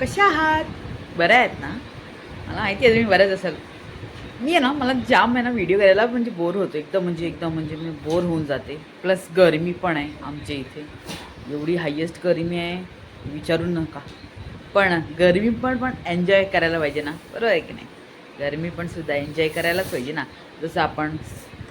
कशा आहात? बऱ्या आहेत ना. मला माहिती आहे तुम्ही बऱ्याच असाल. मी आहे ना मला जाम आहे ना व्हिडिओ करायला म्हणजे बोर होतो एकदम म्हणजे एकदम म्हणजे मी बोर होऊन जाते. प्लस गरमी पण आहे आमच्या इथे. एवढी हायेस्ट गरमी आहे विचारू नका. पण गरमी पण पण एन्जॉय करायला पाहिजे ना. बरोबर आहे की नाही? गरमी पण सुद्धा एन्जॉय करायलाच पाहिजे ना. जसं आपण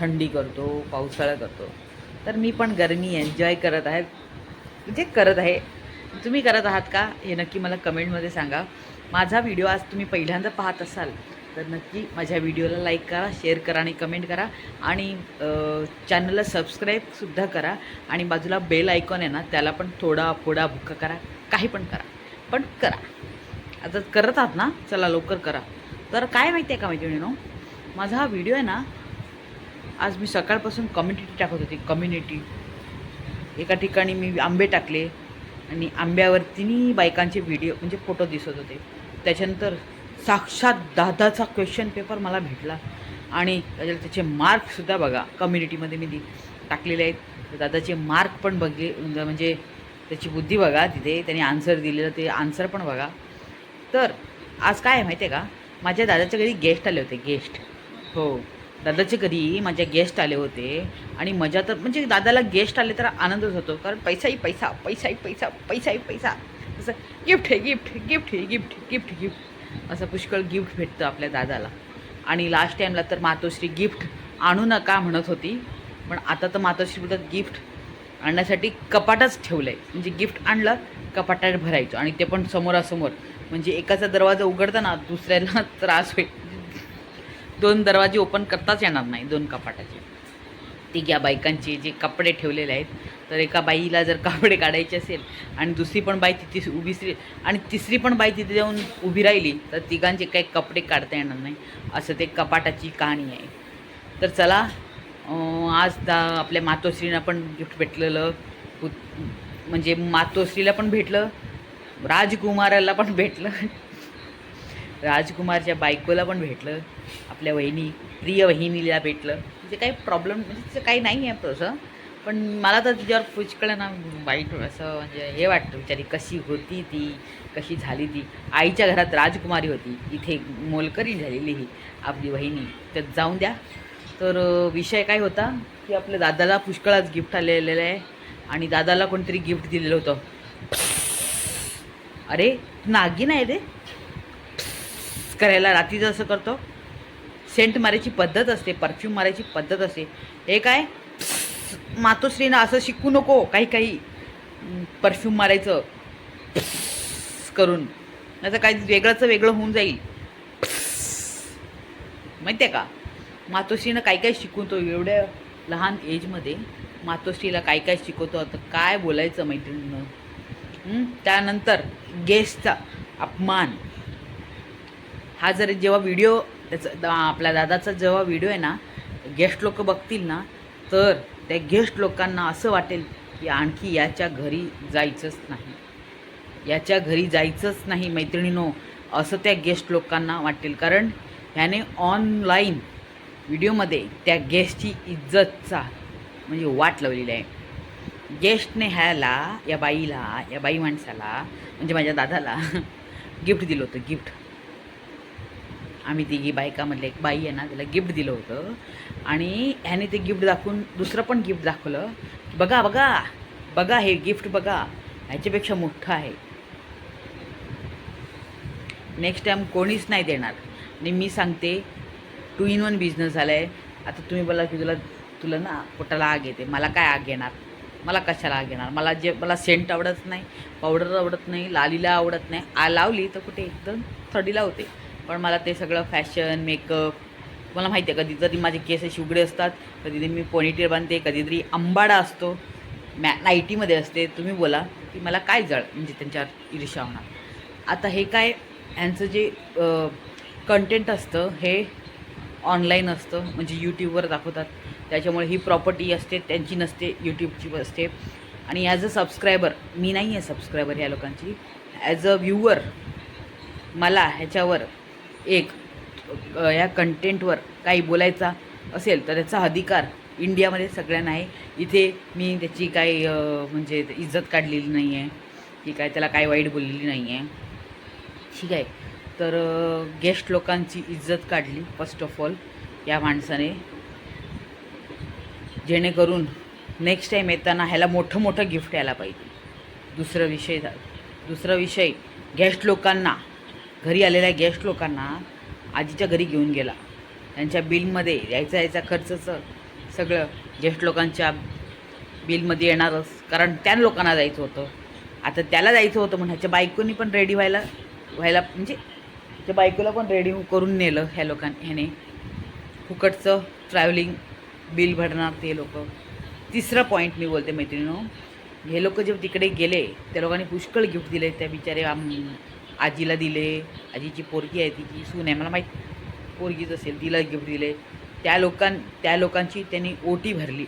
थंडी करतो पावसाळा करतो. तर मी पण गरमी एन्जॉय करत आहे म्हणजे करत आहे. तुम्ही करत आहात का? हे नक्की मला कमेंटमध्ये सांगा. माझा व्हिडिओ आज तुम्ही पहिल्यांदा पाहत असाल तर नक्की माझ्या व्हिडिओला लाईक करा शेअर करा आणि कमेंट करा. आणि चॅनलला सबस्क्राईबसुद्धा करा आणि बाजूला बेल आयकॉन आहे ना त्याला पण थोडा फोडा भुक्का करा. काही पण करा. पण करा. आता करत आहात ना चला लवकर करा. तर काय माहिती आहे का मैत्रिणीनो? माझा हा व्हिडिओ आहे ना आज मी सकाळपासून कम्युनिटी टाकत होती. कम्युनिटी एका ठिकाणी मी आंबे टाकले आणि आंब्यावरती बायकांचे व्हिडिओ म्हणजे फोटो दिसत होते. त्याच्यानंतर साक्षात दादाचा क्वेश्चन पेपर मला भेटला. आणि त्याच्यात त्याचे मार्कसुद्धा बघा कम्युनिटीमध्ये मी दि टाकलेले आहेत. तर दादाचे मार्क पण बघे म्हणजे त्याची बुद्धी बघा तिथे त्याने आन्सर दिलेलं ते आन्सर पण बघा. तर आज काय आहे माहिती आहे का? माझ्या दादाच्या घरी गेस्ट आले होते गेस्ट हो. दादाचे घरी माझ्या गेस्ट आले होते आणि मजा तर म्हणजे दादाला गेस्ट आले तर आनंदच होतो. कारण पैसाही पैसा पैसाही पैसा पैसाही पैसा. असं गिफ्ट आहे गिफ्ट गिफ्ट आहे गिफ्ट गिफ्ट गिफ्ट असं पुष्कळ गिफ्ट भेटतं आपल्या दादाला. आणि लास्ट टाईमला तर मातोश्री गिफ्ट आणू नका म्हणत होती. पण आता तर मातोश्री बोलतात गिफ्ट आणण्यासाठी कपाटच ठेवलं आहे म्हणजे गिफ्ट आणलं कपाटात भरायचं. आणि ते पण समोरासमोर. म्हणजे एकाचा दरवाजा उघडताना दुसऱ्याला त्रास होईल. दोन दरवाजे ओपन करताच येणार नाही दोन कपाटाचे. तिघ्या बायकांचे जे कपडे ठेवलेले आहेत तर एका बाईला जर कपडे काढायचे असेल आणि दुसरी पण बाई तिथे उभी आणि तिसरी पण बाई तिथे जाऊन उभी राहिली तर तिघांचे काही कपडे काढता येणार नाही. असं ते कपाटाची कहाणी आहे. तर चला आज दा आपल्या मातोश्रीनं पण गिफ्ट भेटलेलं. म्हणजे मातोश्रीला पण भेटलं राजकुमाराला पण भेटलं. राजकुमारच्या बायकोला पण भेटलं आपल्या वहिनी प्रिय वहिनीला भेटलं. तिचे काही प्रॉब्लेम म्हणजे तिचं काही नाही आहे तसं. पण मला तर तिच्यावर पुष्कळ ना वाईट असं म्हणजे हे वाटतं बिचारी कशी होती ती कशी झाली ती. आईच्या घरात राजकुमारी होती. इथे मोलकरी झालेली ही आपली वहिनी. तर जाऊन द्या. तर विषय काय होता की आपल्या दादाला पुष्कळच गिफ्ट आलेलं आहे आणि दादाला कोणतरी गिफ्ट दिलेलं होतं. अरे नागिन आहे रे. करायला रात्री असं करतो सेंट मारायची पद्धत असते परफ्यूम मारायची पद्धत असते. हे काय? मातोश्रीनं असं शिकू नको काही काही परफ्यूम मारायचं करून. नाही तर काही वेगळंचं वेगळं होऊन जाईल. माहिती आहे का? मातोश्रीनं काय काय शिकवतो. एवढ्या लहान एजमध्ये मातोश्रीला काय काय शिकवतो. आता काय बोलायचं मैत्रिणीनं? त्यानंतर गेस्टचा अपमान. हा जर जेव्हा व्हिडिओ त्याचा आपल्या दादाचा जेव्हा व्हिडिओ आहे ना गेस्ट लोक बघतील ना तर त्या गेस्ट लोकांना असं वाटेल की आणखी याच्या घरी जायचंच नाही. याच्या घरी जायचंच नाही मैत्रिणीनो असं त्या गेस्ट लोकांना वाटेल. कारण ह्याने ऑनलाईन व्हिडिओमध्ये त्या गेस्टची इज्जतचा म्हणजे वाट लावलेली आहे. गेस्टने ह्याला या बाईला या बाई माणसाला म्हणजे माझ्या दादाला गिफ्ट दिलं होतं गिफ्ट आम्ही तिघी बायकामधले एक बाई आहे ना त्याला गिफ्ट दिलं होतं. आणि ह्याने ते गिफ्ट दाखवून दुसरं पण गिफ्ट दाखवलं. बघा बघा बघा हे गिफ्ट बघा. ह्याच्यापेक्षा मोठं आहे. नेक्स्ट टाईम कोणीच नाही देणार. आणि मी सांगते टू इन वन बिझनेस झाला आहे आता तुम्ही बोला की तुला तुला ना पोटाला आग येते. मला काय आग येणार? मला कशाला आग येणार? मला जे मला सेंट आवडत नाही पावडर आवडत नाही लालीला आवडत नाही. आ लावली तर कुठे? एकदम थडीला होते. पण मला ते सगळं फॅशन मेकअप मला माहिती आहे कधीतरी माझे केस असे उघडे असतात कधीतरी मी पोनिटेल बांधते कधीतरी आंबाडा असतो मॅ नाईटीमध्ये असते तुम्ही बोला की मला काय जळ म्हणजे त्यांच्यावर ईर्षा होणार. आता हे काय ह्यांचं जे कंटेंट असतं हे ऑनलाईन असतं म्हणजे यूट्यूबवर दाखवतात. त्याच्यामुळे ही प्रॉपर्टी असते त्यांची नसते यूट्यूबची असते. आणि ॲज अ सबस्क्रायबर मी नाही आहे सबस्क्रायबर या लोकांची. ॲज अ व्ह्युअर मला ह्याच्यावर एक या ह्या कंटेंटवर काही बोलायचा असेल तर त्याचा अधिकार इंडियामध्ये सगळ्यांना आहे. इथे मी त्याची काही म्हणजे इज्जत काढलेली नाही आहे की काय त्याला काय वाईट बोललेली नाही आहे ठीक आहे. तर गेस्ट लोकांची इज्जत काढली फर्स्ट ऑफ ऑल या माणसाने. जेणेकरून नेक्स्ट टाईम येताना ह्याला मोठं मोठं गिफ्ट यायला पाहिजे. दुसरं विषय दुसरा विषय गेस्ट लोकांना घरी आलेल्या गेस्ट लोकांना आजीच्या घरी घेऊन गेला. त्यांच्या बिलमध्ये यायचा यायचा खर्चचं सगळं गेस्ट लोकांच्या बिलमध्ये येणारच. कारण त्या लोकांना जायचं होतं. आता त्याला जायचं होतं म्हणून ह्याच्या बायकोनी पण रेडी व्हायला व्हायला म्हणजे त्या बायकोला पण रेडी करून नेलं ह्या लोकां ह्याने. फुकटचं ट्रॅव्हलिंग बिल भरणार ते लोक. तिसरा पॉईंट मी बोलते मैत्रिणीनो. हे लोक जेव्हा तिकडे गेले त्या लोकांनी पुष्कळ गिफ्ट दिले त्या बिचारे आम आजीला दिले आजीची पोरगी आहे तिची सून आहे मला माहीत पोरगीच असेल तिला गिफ्ट दिले. त्या लोकां त्या लोकांची त्यांनी ओटी भरली.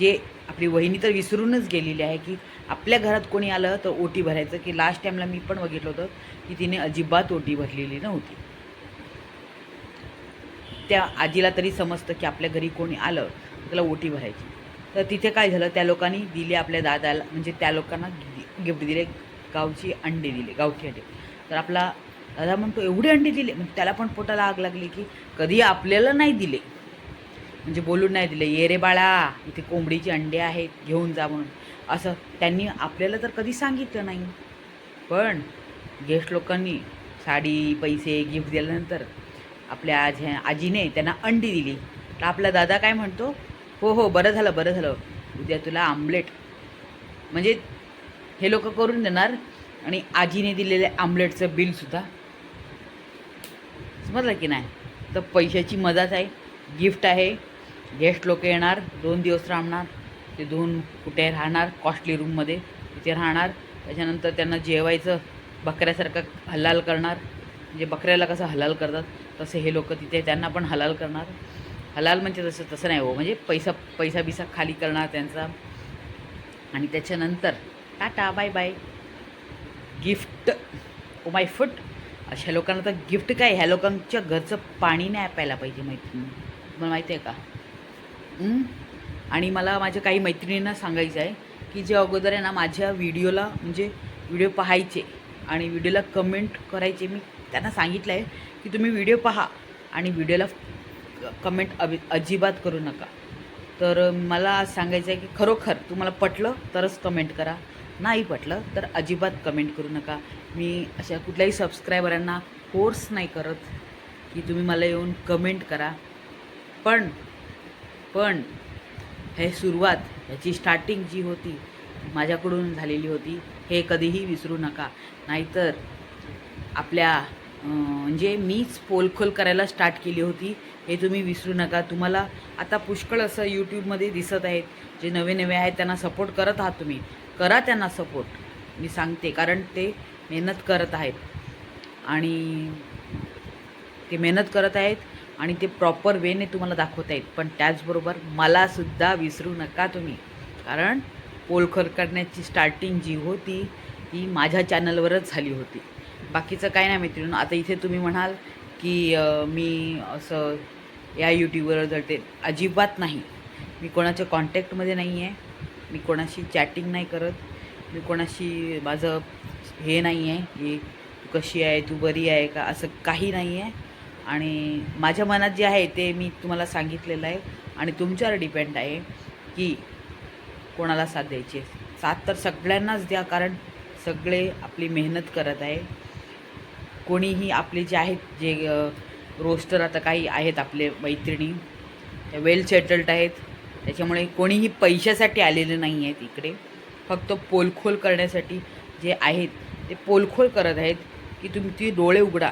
जे आपली वहिनी तर विसरूनच गेलेली आहे की आपल्या घरात कोणी आलं तर ओटी भरायचं की लास्ट टाईमला मी पण बघितलं होतं की तिने अजिबात ओटी भरलेली नव्हती. त्या आजीला तरी समजतं की आपल्या घरी कोणी आलं त्याला ओटी भरायची. तर तिथे काय झालं त्या लोकांनी दिले आपल्या दादाला म्हणजे त्या लोकांना गिफ्ट दिले गावची अंडे दिले गावठी अंडे. तर आपला दादा म्हणतो एवढी अंडी दिले. म्हणजे त्याला पण पोटाला आग लागली की कधी आपल्याला नाही दिले. म्हणजे बोलून नाही दिले ये रे बाळा इथे कोंबडीचे अंडे आहेत घेऊन जा म्हणून. असं त्यांनी आपल्याला तर कधी सांगितलं नाही. पण गेस्ट लोकांनी साडी पैसे गिफ्ट दिल्यानंतर आपल्या आज आजीने त्यांना अंडी दिली. तर आपला दादा काय म्हणतो हो हो बरं झालं बरं झालं. उद्या तुला आमलेट. म्हणजे हे लोक करून देणार आणि आजीने दिलेले आमलेटचं बिलसुद्धा समजलं की नाही? तर पैशाची मजाच आहे गिफ्ट आहे. गेस्ट लोक येणार दोन दिवस राहणार ते दोन कुठे राहणार? कॉस्टली रूममध्ये तिथे राहणार. त्याच्यानंतर त्यांना जेवायचं बकऱ्यासारखं हलाल करणार. म्हणजे बकऱ्याला कसं हलाल करतात तसे हे लोक तिथे त्यांना पण हलाल करणार. हलाल म्हणजे तसं तसं नाही हो. म्हणजे पैसा पैसा बिसा खाली करणार त्यांचा. आणि त्याच्यानंतर tata bye bye. Gift oh my foot. अशा लोकांना तर गिफ्ट काय? ह्या लोकांच्या घरचं पाणी नाही प्यायला पाहिजे मैत्रिणी. तुम्हाला माहिती आहे का? आणि मला माझ्या काही मैत्रिणींना सांगायचं आहे की जे अगोदर आहे ना माझ्या व्हिडिओला म्हणजे व्हिडिओ पाहायचे आणि व्हिडिओला कमेंट करायचे. मी त्यांना सांगितलं आहे की तुम्ही व्हिडिओ पहा आणि व्हिडिओला कमेंट अभि अजिबात करू नका. तर मला सांगायचं आहे की खरोखर तुम्हाला पटलं तरच कमेंट करा. नाही पटलं तर अजिबात कमेंट करू नका. मी अशा कुठल्याही सबस्क्रायबरांना फोर्स नाही करत की तुम्ही मला येऊन कमेंट करा. पण पण हे सुरुवात ह्याची स्टार्टिंग जी होती माझ्याकडून झालेली होती हे कधीही विसरू नका. नाहीतर आपल्या म्हणजे मीच पोलखोल करायला स्टार्ट केली होती हे तुम्ही विसरू नका. तुम्हाला आता पुष्कळ असं यूट्यूबमध्ये दिसत आहेत जे नवे नवे आहेत त्यांना सपोर्ट करत आहात तुम्ही. करा त्यांना सपोर्ट मी सांगते कारण ते मेहनत करत आहेत. आणि ते मेहनत करत आहेत आणि ते प्रॉपर वेने तुम्हाला दाखवत आहेत. पण त्याचबरोबर मलासुद्धा विसरू नका तुम्ही. कारण पोलखर करण्याची स्टार्टिंग जी होती ती माझ्या चॅनलवरच झाली होती. बाकीचं काय नाही मैत्रिणी आता इथे तुम्ही म्हणाल की मी असं या यूट्यूबवर जळते अजिबात नाही. मी कोणाच्या कॉन्टॅक्टमध्ये नाही आहे मी कोणाशी चॅटिंग नाही करत. मी कोणाशी माझं हे नाही आहे की तू कशी आहे तू बरी आहे का असं काही नाही आहे. आणि माझ्या मनात जे आहे ते मी तुम्हाला सांगितलेलं आहे. आणि तुमच्यावर डिपेंड आहे की कोणाला साथ द्यायची आहे. साथ तर सगळ्यांनाच द्या कारण सगळे आपली मेहनत करत आहे. कोणीही आपले जे आहेत जे रोस्टर आता काही आहेत आपले मैत्रिणी त्या वेल सेटल्ड आहेत. त्याच्यामुळे कोणीही पैशासाठी आलेले नाही आहेत इकडे. फक्त पोलखोल करण्यासाठी जे आहेत ते पोलखोल करत आहेत की तुम्ही ती डोळे उघडा.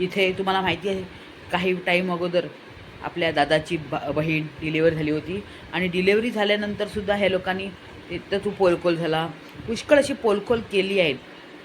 इथे तुम्हाला माहिती आहे काही टाईम अगोदर आपल्या दादाची ब बहीण डिलेवरी झाली होती आणि डिलेवरी झाल्यानंतरसुद्धा ह्या लोकांनी तर तू पोलखोल झाला. पुष्कळ अशी पोलखोल केली आहेत.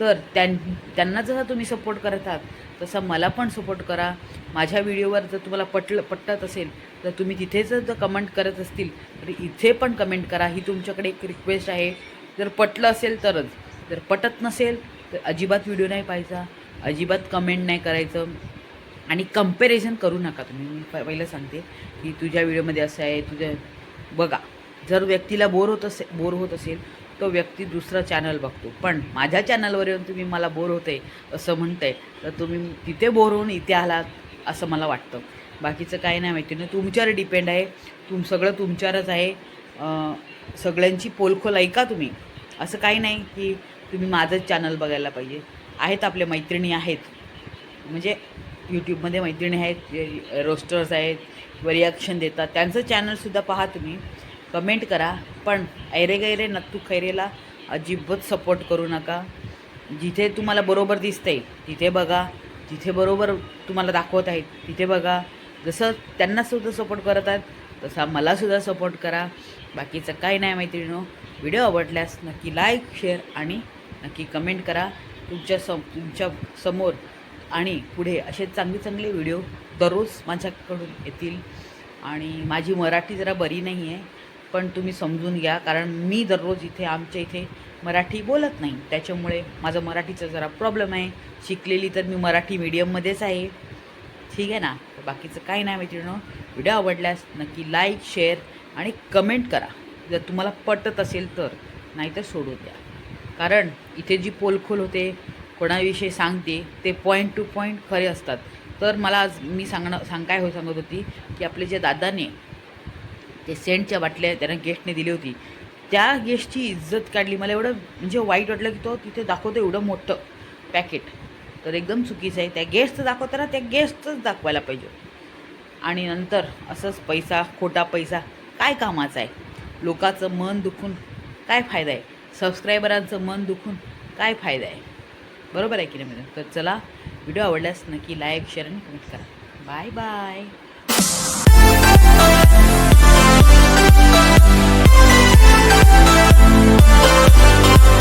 तर त्यां त्यांना जसा तुम्ही सपोर्ट करत आहात तसा मला पण सपोर्ट करा. माझ्या व्हिडिओवर जर तुम्हाला पटलं पटत असेल तर तुम्ही तिथेच जर कमेंट करत असतील तर इथे पण कमेंट करा. ही तुमच्याकडे एक रिक्वेस्ट आहे. जर पटलं असेल तरच. जर पटत नसेल तर अजिबात व्हिडिओ नाही पाहायचा. अजिबात कमेंट नाही करायचं. आणि कंपॅरिझन करू नका तुम्ही. मी प- पहिलं सांगते की तुझ्या व्हिडिओमध्ये असं आहे तुझ्या बघा. जर व्यक्तीला बोर होत असे बोर होत असेल तो व्यक्ती दुसरं चॅनल बघतो. पण माझ्या चॅनलवर येऊन तुम्ही मला बोर होते असं म्हणताय. तर तुम्ही तिथे बोर होऊन इथे आलात असं मला वाटतं. बाकीचं काही नाही माहिती. नाही तुमच्यावर डिपेंड आहे. तुम सगळं तुमच्यावरच आहे. सगळ्यांची पोलखोल ऐका तुम्ही. असं काही नाही की तुम्ही माझंच चॅनल बघायला पाहिजे. आहेत आपल्या मैत्रिणी आहेत. म्हणजे यूट्यूबमध्ये मैत्रिणी आहेत रोस्टर्स आहेत किंवा रिॲक्शन देतात. त्यांचं चॅनलसुद्धा पहा तुम्ही. कमेंट करा. पण ऐरे गैरे नत्तू खैरेला अजिबात सपोर्ट करू नका. जिथे तुम्हाला बरोबर दिसते तिथे बघा. जिथे बरोबर तुम्हाला दाखवत आहेत तिथे बघा. जसं त्यांनासुद्धा सपोर्ट करत आहेत तसा मलासुद्धा सपोर्ट करा. बाकीचं काही नाही मैत्रिणीनो. व्हिडिओ आवडल्यास नक्की लाईक शेअर आणि नक्की कमेंट करा. तुमच्या सम तुमच्यासमोर आणि पुढे असे चांगले चांगले व्हिडिओ दररोज माझ्याकडून येतील. आणि माझी मराठी जरा बरी नाही आहे पण तुम्ही समजून घ्या कारण मी दररोज इथे आमच्या इथे मराठी बोलत नाही. त्याच्यामुळे माझं मराठीचा जरा प्रॉब्लेम आहे. शिकलेली तर मी मराठी मीडियममध्येच आहे. ठीक आहे ना? बाकीचं काही नाही मैत्रिणीनो व्हिडिओ आवडल्यास नक्की लाईक शेअर आणि कमेंट करा. जर तुम्हाला पटत असेल तर नाहीतर सोडून द्या. कारण इथे जी पोलखोल होते कोणाविषयी सांगते ते पॉईंट टू पॉईंट खरे असतात. तर मला आज मी सांगणं सांग काय हो सांगत होती की आपले जे दादाने ते सेंटच्या बाटल्या त्यांना गेस्टने दिली होती. त्या गेस्टची इज्जत काढली. मला एवढं म्हणजे वाईट वाटलं की तो तिथे दाखवतो एवढं मोठं पॅकेट. तर एकदम चुकीचं आहे. त्या गेस्टचं दाखवताना त्या गेस्टचंच दाखवायला पाहिजे. आणि नंतर असंच पैसा खोटा पैसा काय कामाचा आहे? लोकांचं मन दुखून काय फायदा आहे? सबस्क्रायबरांचं मन दुखून काय फायदा आहे? बरोबर आहे की नाही मॅडम तर चला व्हिडिओ आवडल्यास नक्की लाईक शेअर आणि कमेंट करा. Bye bye Oh, oh, oh,